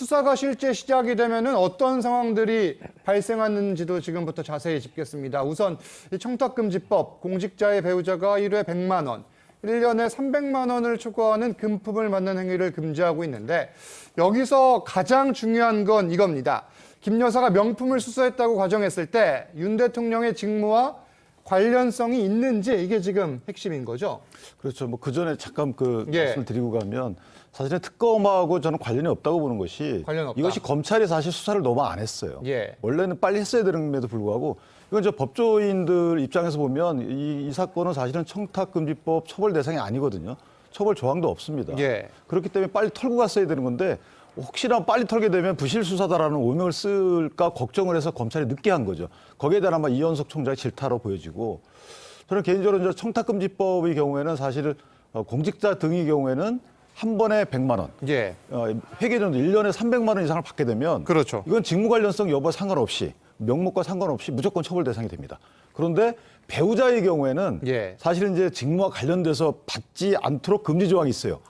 수사가 실제 시작이 되면은 어떤 상황들이 발생하는지도 지금부터 자세히 짚겠습니다. 우선 이 청탁금지법 공직자의 배우자가 1회 100만 원, 1년에 300만 원을 초과하는 금품을 받는 행위를 금지하고 있는데 여기서 가장 중요한 건 이겁니다. 김 여사가 명품을 수수했다고 가정했을 때 윤 대통령의 직무와 관련성이 있는지 이게 지금 핵심인 거죠. 그렇죠. 뭐 그 전에 잠깐 그 예. 말씀을 드리고 가면 사실은 특검하고 저는 관련이 없다고 보는 것이 관련 없다. 이것이 검찰이 사실 수사를 너무 안 했어요. 예. 원래는 빨리 했어야 되는데도 불구하고 이건 저 법조인들 입장에서 보면 이, 이 사건은 사실은 청탁금지법 처벌 대상이 아니거든요. 처벌 조항도 없습니다. 예. 그렇기 때문에 빨리 털고 갔어야 되는 건데 혹시나 빨리 털게 되면 부실 수사다라는 오명을 쓸까 걱정을 해서 검찰이 늦게 한 거죠. 거기에 대한 아마 이현석 총장의 질타로 보여지고 저는 개인적으로 이제 청탁금지법의 경우에는 사실 어, 공직자 등의 경우에는 한 번에 100만 원, 예. 어, 회계전도 1년에 300만 원 이상을 받게 되면 그렇죠. 이건 직무 관련성 여부와 상관없이 명목과 상관없이 무조건 처벌 대상이 됩니다. 그런데 배우자의 경우에는 예. 사실은 이제 직무와 관련돼서 받지 않도록 금지 조항이 있어요.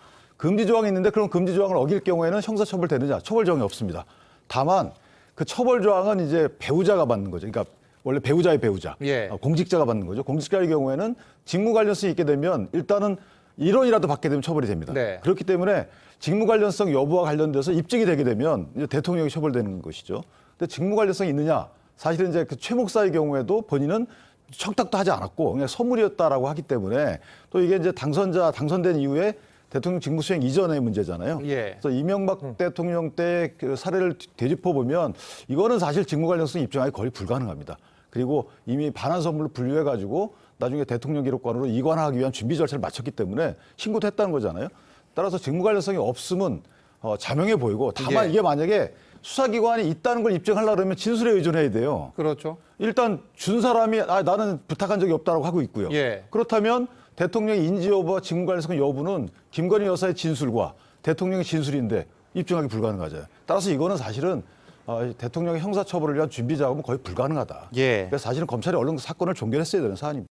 금지 조항이 있는데 그럼 금지 조항을 어길 경우에는 형사처벌 되느냐? 처벌 조항이 없습니다. 다만 그 처벌 조항은 이제 배우자가 받는 거죠. 그러니까 원래 배우자의 배우자, 예. 어, 공직자가 받는 거죠. 공직자의 경우에는 직무 관련성이 있게 되면 일단은 1원이라도 받게 되면 처벌이 됩니다. 네. 그렇기 때문에 직무 관련성 여부와 관련돼서 입증이 되게 되면 이제 대통령이 처벌되는 것이죠. 근데 직무 관련성이 있느냐? 사실은 이제 그 최 목사의 경우에도 본인은 청탁도 하지 않았고 그냥 선물이었다라고 하기 때문에 또 이게 이제 당선자 당선된 이후에 대통령 직무 수행 이전의 문제잖아요. 예. 그래서 이명박 대통령 때 그 사례를 되짚어 보면 이거는 사실 직무 관련성 입증하기 거의 불가능합니다. 그리고 이미 반환 선물로 분류해 가지고 나중에 대통령 기록관으로 이관하기 위한 준비 절차를 마쳤기 때문에 신고도 했다는 거잖아요. 따라서 직무 관련성이 없음은 어, 자명해 보이고 다만 예. 이게 만약에 수사기관이 있다는 걸 입증하려고 그러면 진술에 의존해야 돼요. 그렇죠. 일단 준 사람이 아 나는 부탁한 적이 없다고 하고 있고요. 예. 그렇다면 대통령의 인지 여부와 직무 관련성 여부는 김건희 여사의 진술과 대통령의 진술인데 입증하기 불가능하죠. 따라서 이거는 사실은 어, 대통령의 형사처벌을 위한 준비 작업은 거의 불가능하다. 예. 그래서 사실은 검찰이 얼른 사건을 종결했어야 되는 사안입니다.